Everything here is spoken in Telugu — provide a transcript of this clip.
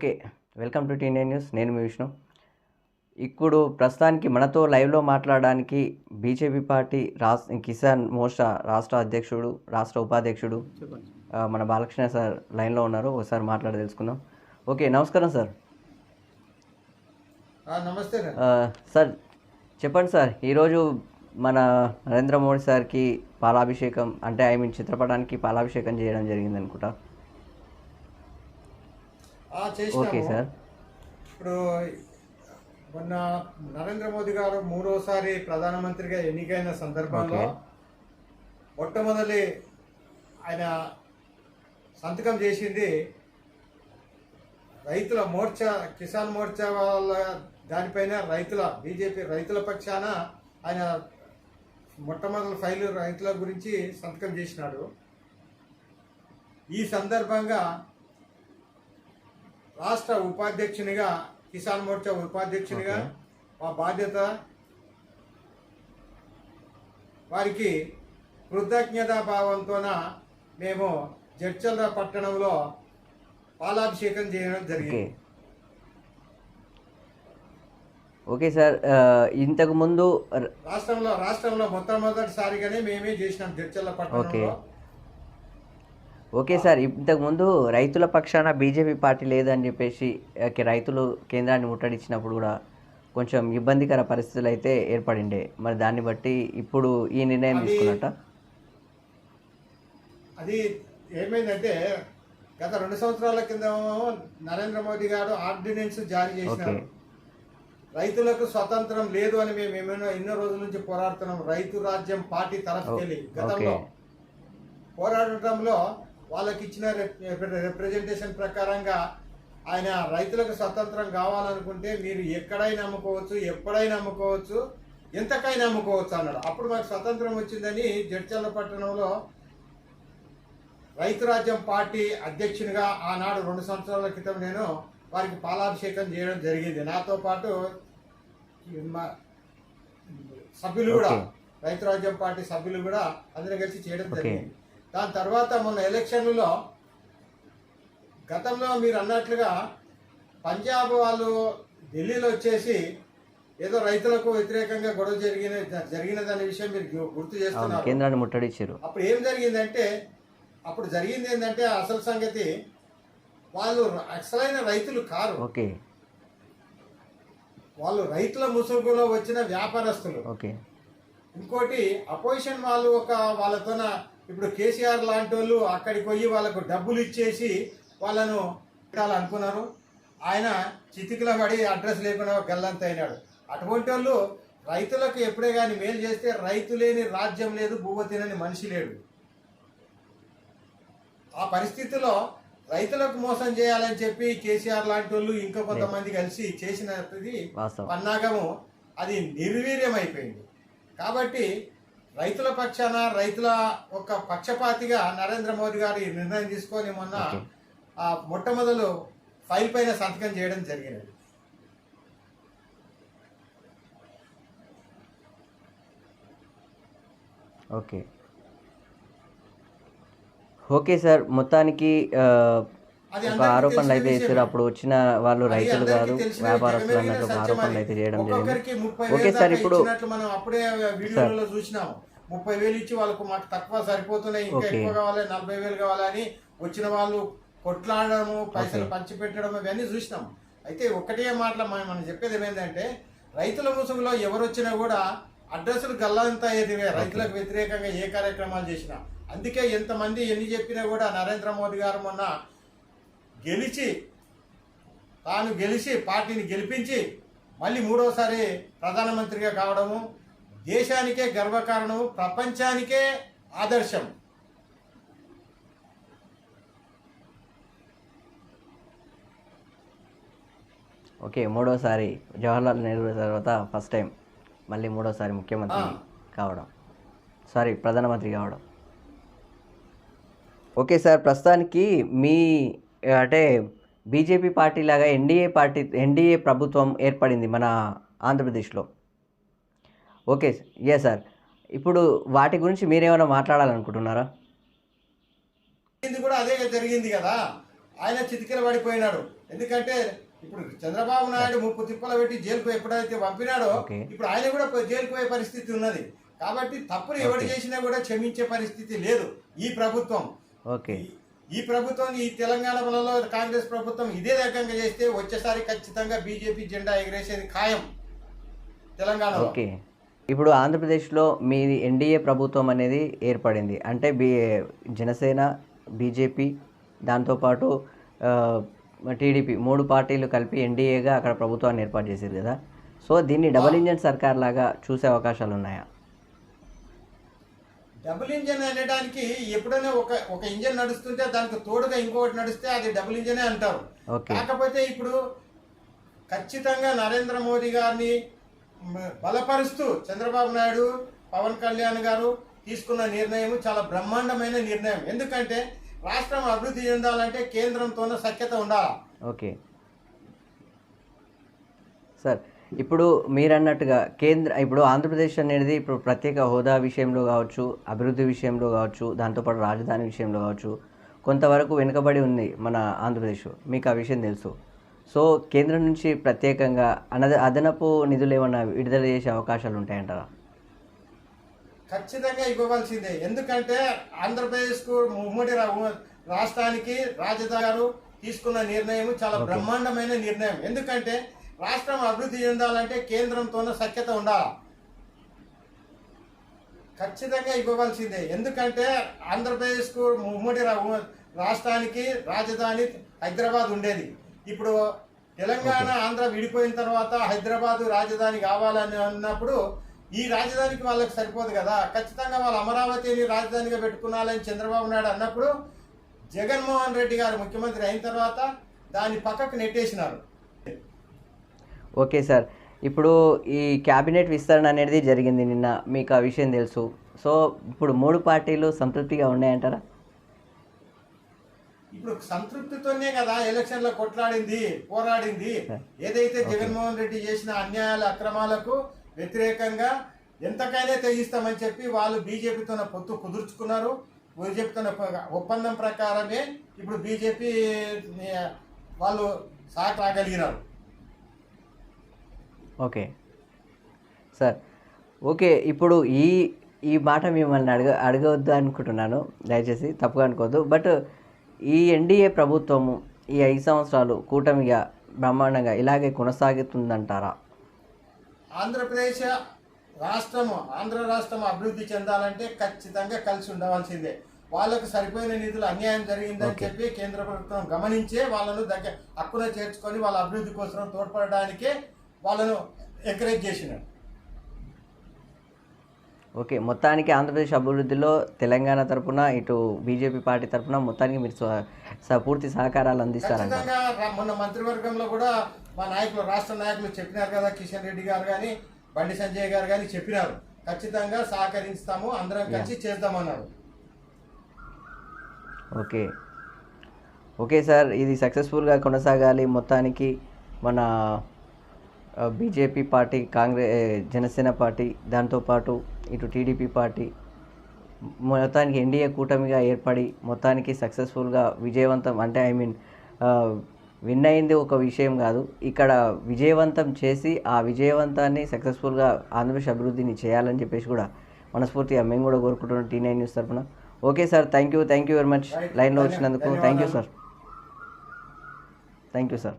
Okay welcome to T nine news. నేను మీ విష్ణు. ఇప్పుడు ప్రస్తుతానికి మనతో లైవ్లో మాట్లాడడానికి బీజేపీ పార్టీ రాష్ట్ర కిసాన్ మోర్చా రాష్ట్ర అధ్యక్షుడు రాష్ట్ర ఉపాధ్యక్షుడు మన బాలకృష్ణ సార్ లైన్లో ఉన్నారు. ఒకసారి మాట్లాడి తెలుసుకుందాం. ఓకే నమస్కారం సార్. నమస్తే సార్. చెప్పండి సార్. ఈరోజు మన నరేంద్ర మోడీ సార్కి పాలాభిషేకం అంటే ఐ మీన్ చిత్రపటానికి పాలాభిషేకం చేయడం జరిగింది అనుకుంటా ఓకే సార్. ఇప్పుడు మొన్న నరేంద్ర మోదీ గారు మూడోసారి ప్రధానమంత్రిగా ఎన్నికైన సందర్భంలో. మొట్టమొదటి ఆయన సంతకం చేసింది రైతుల మోర్చా కిసాన్ మోర్చా వాళ్ళ దానిపైన రైతుల బీజేపీ రైతుల పక్షాన ఆయన మొట్టమొదటి ఫైలు రైతుల గురించి సంతకం చేసినాడు. ఈ సందర్భంగా రాష్ట్ర ఉపాధ్యక్షునిగా కిసాన్ మోర్చా ఉపాధ్యక్షునిగా. మా బాధ్యత వారికి కృతజ్ఞతా భావంతోన మేము జడ్చల్ల పట్టణంలో పాలాభిషేకం చేయడం జరిగింది. ఓకే. సార్ ఇంతకు ముందు రాష్ట్రంలో రాష్ట్రంలో మొట్టమొదటిసారిగానే మేమే చేసినాం జడ్చల్ల పట్టణంలో. ఓకే సార్ ఇంతకు ముందు రైతుల పక్షాన బీజేపీ పార్టీ లేదని చెప్పేసి రైతులు కేంద్రాన్ని ముట్టడించినప్పుడు కూడా కొంచెం ఇబ్బందికర పరిస్థితులు అయితే ఏర్పడిండే. మరి దాన్ని బట్టి ఇప్పుడు ఈ నిర్ణయం తీసుకున్నట్ట? అది ఏమైందంటే గత రెండు సంవత్సరాల కింద నరేంద్ర మోదీ గారు ఆర్డినెన్స్ జారీ చేసినారు. రైతులకు స్వతంత్రం లేదు అని మేము ఏమైనా ఎన్నో రోజుల నుంచి పోరాడుతున్నాం. రైతు రాజ్యం పార్టీ తరఫుకెళ్ళి గతంలో. పోరాడటంలో వాళ్ళకి ఇచ్చిన రిప్రజెంటేషన్ ప్రకారంగా ఆయన రైతులకు స్వతంత్రం కావాలనుకుంటే మీరు ఎక్కడైనా అమ్ముకోవచ్చు ఎప్పుడైనా అమ్ముకోవచ్చు ఎంతకైనా అమ్ముకోవచ్చు అన్నాడు అప్పుడు మాకు స్వతంత్రం వచ్చిందని జడ్చల్ల పట్టణంలో రైతు రాజ్యం పార్టీ అధ్యక్షునిగా ఆనాడు రెండు సంవత్సరాల క్రితం నేను వారికి పాలాభిషేకం చేయడం జరిగింది నాతో పాటు సభ్యులు కూడా. రైతు రాజ్యం పార్టీ సభ్యులు కూడా అందరూ కలిసి చేయడం. జరిగింది దాని తర్వాత మొన్న ఎలక్షన్లలో గతంలో మీరు అన్నట్లుగా పంజాబ్ వాళ్ళు ఢిల్లీలో వచ్చేసి ఏదో రైతులకు వ్యతిరేకంగా గొడవ జరిగిన జరిగినదనే విషయం మీరు గుర్తు చేస్తున్నారు. కేంద్రాన్ని ముట్టడించారు అప్పుడు ఏం జరిగిందంటే అప్పుడు జరిగింది ఏంటంటే అసలు సంగతి వాళ్ళు అసలైన రైతులు కారు. ఓకే. వాళ్ళు రైతుల ముసుగులో వచ్చిన వ్యాపారస్తులు. ఓకే. ఇంకోటి అపోజిషన్ వాళ్ళు ఒక వాళ్ళతోన ఇప్పుడు కేసీఆర్ లాంటి వాళ్ళు అక్కడికి పోయి వాళ్ళకు డబ్బులు ఇచ్చేసి వాళ్ళను పెట్టాలనుకున్నారు ఆయన చితికిల పడి అడ్రస్ లేకుండా గల్లంత అయినాడు. అటువంటి వాళ్ళు రైతులకు ఎప్పుడే కానీ మేలు చేస్తే రైతు లేని రాజ్యం లేదు భూమ తినని మనిషి లేడు. ఆ పరిస్థితిలో రైతులకు మోసం చేయాలని చెప్పి కేసీఆర్ లాంటి వాళ్ళు ఇంకా కొంతమంది కలిసి చేసినది పన్నాగము అది నిర్వీర్యం అయిపోయింది కాబట్టి రైతుల పక్షాన రైతుల ఒక పక్షపాతిగా నరేంద్ర మోదీ గారు నిర్ణయం తీసుకొని మొన్న ఓకే. ఆ మొట్టమొదలు ఫైల్ పైన సంతకం చేయడం జరిగినది ఓకే ఓకే సార్ మొత్తానికి ఒక ఆరోపణలు అయితే చేశారు. అప్పుడు వచ్చిన వాళ్ళు రైతులు కాదు వ్యాపారస్తులు అన్నట్లు సత్యం ఆరోపణలు. అయితే చేయడం జరిగింది ఓకే సార్ ఇప్పుడు ఇచ్చినట్లు ముప్పై వేలు ఇచ్చి వాళ్ళకు మాకు తక్కువ సరిపోతున్నాయి ఇంకా. ఎక్కువ కావాలి నలభై వేలు కావాలని వచ్చిన వాళ్ళు కొట్లాడము పైసలు ఓకే. పంచి పెట్టడం ఇవన్నీ చూసినాం అయితే ఒకటే మాటలు మనం మనం చెప్పేది ఏమైందంటే రైతుల ముసుగులో ఎవరు వచ్చినా కూడా అడ్రస్లు గల్లంతా ఎదివే రైతులకు వ్యతిరేకంగా ఏ కార్యక్రమాలు చేసినా అందుకే ఎంతమంది ఎన్ని చెప్పినా కూడా నరేంద్ర మోదీ గారు మొన్న గెలిచి తాను గెలిచి పార్టీని గెలిపించి మళ్ళీ మూడోసారి ప్రధానమంత్రిగా కావడము దేశానికే గర్వకారణము ప్రపంచానికే ఆదర్శం. ఓకే మూడోసారి జవహర్లాల్ నెహ్రూ తర్వాత ఫస్ట్ టైం మళ్ళీ మూడోసారి ముఖ్యమంత్రి. కావడం. సారీ ప్రధానమంత్రి కావడం. ఓకే సార్ ప్రస్తుతానికి మీ అంటే బీజేపీ పార్టీ లాగా ఎన్డీఏ పార్టీ ఎన్డీఏ ప్రభుత్వం ఏర్పడింది మన ఆంధ్రప్రదేశ్లో. ఓకే ఏ సార్ ఇప్పుడు వాటి గురించి మీరేమైనా మాట్లాడాలనుకుంటున్నారా? ఇది కూడా అదే జరిగింది కదా. ఆయన చితికిల పడిపోయినాడు. ఎందుకంటే ఇప్పుడు చంద్రబాబు నాయుడు ముప్పు తిప్పలు పెట్టి జైలుకు ఎప్పుడైతే పంపినాడో. ఇప్పుడు ఆయన కూడా జైలుకు పోయే పరిస్థితి ఉన్నది. కాబట్టి తప్పులు ఎవరు. చేసినా కూడా క్షమించే పరిస్థితి లేదు ఈ ప్రభుత్వం. ఓకే. ఈ- ప్రభుత్వం ఈ తెలంగాణలో కాంగ్రెస్ ప్రభుత్వం ఇదే రకంగా చేస్తే వచ్చేసారి ఖచ్చితంగా బీజేపీ జెండా ఎగరేసేది ఖాయం తెలంగాణలో. ఓకే. ఇప్పుడు ఆంధ్రప్రదేశ్లో మీ ఎన్డీఏ ప్రభుత్వం అనేది ఏర్పడింది. అంటే బీ జనసేన బీజేపీ దాంతోపాటు టీడీపీ మూడు పార్టీలు కలిపి ఎన్డీఏగా అక్కడ ప్రభుత్వాన్ని ఏర్పాటు చేశారు కదా. సో దీన్ని డబుల్ ఇంజన్ సర్కార్ లాగా చూసే అవకాశాలు ఉన్నాయా? డబుల్ ఇంజన్ అనడానికి ఎప్పుడైనా ఒక ఒక ఇంజన్ నడుస్తుంటే దానికి తోడుగా ఇంకొకటి నడిస్తే అది డబుల్ ఇంజనే అంటారు. కాకపోతే ఇప్పుడు ఖచ్చితంగా నరేంద్ర మోదీ గారిని బలపరుస్తూ చంద్రబాబు నాయుడు పవన్ కళ్యాణ్ గారు తీసుకున్న నిర్ణయం చాలా బ్రహ్మాండమైన నిర్ణయం. ఎందుకంటే రాష్ట్రం అభివృద్ధి చెందాలంటే కేంద్రంతోనే సఖ్యత ఉండాలి? ఓకే. సార్ ఇప్పుడు మీరు అన్నట్టుగా కేంద్ర ఇప్పుడు ఆంధ్రప్రదేశ్ అనేది ఇప్పుడు ప్రత్యేక హోదా విషయంలో కావచ్చు అభివృద్ధి విషయంలో కావచ్చు దాంతోపాటు రాజధాని విషయంలో కావచ్చు కొంతవరకు వెనుకబడి ఉంది మన ఆంధ్రప్రదేశ్. మీకు ఆ విషయం తెలుసు. సో కేంద్రం నుంచి ప్రత్యేకంగా అనద అదనపు నిధులు ఏమన్నా విడుదల చేసే అవకాశాలు ఉంటాయంటారా? ఖచ్చితంగా ఇవ్వవలసిందే. ఎందుకంటే ఆంధ్రప్రదేశ్కు ఉమ్మడి రాష్ట్రానికి రాజధాని గారు తీసుకున్న నిర్ణయం చాలా. బ్రహ్మాండమైన నిర్ణయం. ఎందుకంటే రాష్ట్రం అభివృద్ధి చెందాలంటే కేంద్రంతోనే సఖ్యత ఉండాలి? ఖచ్చితంగా ఇవ్వవలసిందే. ఎందుకంటే ఆంధ్రప్రదేశ్కు ఉమ్మడి రాష్ట్రానికి రాజధాని హైదరాబాద్ ఉండేది. ఇప్పుడు తెలంగాణ ఆంధ్ర విడిపోయిన తర్వాత హైదరాబాద్ రాజధాని కావాలని అన్నప్పుడు ఈ రాజధానికి వాళ్ళకి సరిపోదు కదా. ఖచ్చితంగా వాళ్ళు అమరావతిని రాజధానిగా పెట్టుకున్నాలని చంద్రబాబు నాయుడు అన్నప్పుడు జగన్మోహన్ రెడ్డి గారు ముఖ్యమంత్రి అయిన తర్వాత దాన్ని పక్కకు నెట్టేసినారు. Okay sir. ఇప్పుడు ఈ క్యాబినెట్ విస్తరణ అనేది జరిగింది నిన్న. మీకు ఆ విషయం తెలుసు. సో ఇప్పుడు మూడు పార్టీలు సంతృప్తిగా ఉన్నాయంటారా? ఇప్పుడు సంతృప్తితోనే కదా ఎలక్షన్లో కొట్లాడింది పోరాడింది. ఏదైతే జగన్మోహన్ రెడ్డి చేసిన అన్యాయాల అక్రమాలకు వ్యతిరేకంగా ఎంతకైనా తెగిస్తామని చెప్పి వాళ్ళు బీజేపీతో పొత్తు కుదుర్చుకున్నారు. బీజేపీతో ఒప్పందం ప్రకారమే ఇప్పుడు బీజేపీ వాళ్ళు సాగలిగినారు. ఓకే. సార్ ఓకే ఇప్పుడు ఈ ఈ మాట మిమ్మల్ని అడగ అడగవద్దు అనుకుంటున్నాను. దయచేసి తప్పుగా అనుకోవద్దు. బట్ ఈ ఎన్డీఏ ప్రభుత్వము ఈ ఐదు సంవత్సరాలు కూటమిగా బ్రహ్మాండంగా ఇలాగే కొనసాగుతుందంటారా? ఆంధ్రప్రదేశ్ రాష్ట్రము ఆంధ్ర రాష్ట్రం అభివృద్ధి చెందాలంటే ఖచ్చితంగా కలిసి ఉండవలసిందే. వాళ్ళకు సరిపోయిన నిధులు అన్యాయం జరిగిందని. చెప్పి కేంద్ర ప్రభుత్వం గమనించే వాళ్ళను దగ్గర హక్కున చేర్చుకొని వాళ్ళ అభివృద్ధి కోసం తోడ్పడడానికే వాళ్ళను ఎంకరేజ్ చేసినారు. ఓకే మొత్తానికి ఆంధ్రప్రదేశ్ అభివృద్ధిలో తెలంగాణ తరపున ఇటు బీజేపీ పార్టీ తరపున మొత్తానికి మీరు పూర్తి సహకారాలు అందిస్తారంట. మొన్న మంత్రివర్గంలో కూడా మా నాయకులు రాష్ట్ర నాయకులు చెప్పినారు కదా కిషన్ రెడ్డి గారు కానీ బండి సంజయ్ గారు కానీ చెప్పినారు. ఖచ్చితంగా సహకరిస్తాము అందరం కలిసి చేద్దామన్నారు. ఓకే. ఓకే సార్ ఇది సక్సెస్ఫుల్గా కొనసాగాలి. మొత్తానికి మన BJP party Congress Janasena party దాంతోపాటు ఇటు టీడీపీ పార్టీ మొత్తానికి ఎన్డీఏ కూటమిగా ఏర్పడి మొత్తానికి సక్సెస్ఫుల్గా విజయవంతం అంటే ఐ మీన్ విన్ అయింది ఒక విషయం కాదు. ఇక్కడ విజయవంతం చేసి ఆ విజయవంతాన్ని సక్సెస్ఫుల్గా ఆంధ్రప్రదేశ్ అభివృద్ధిని చేయాలని చెప్పేసి కూడా మనస్ఫూర్తిగా మేము కూడా కోరుకుంటున్నాం టీ నైన్ న్యూస్ తరఫున okay sir thank you thank you very much. లైన్లో వచ్చినందుకు thank you sir. Thank you sir.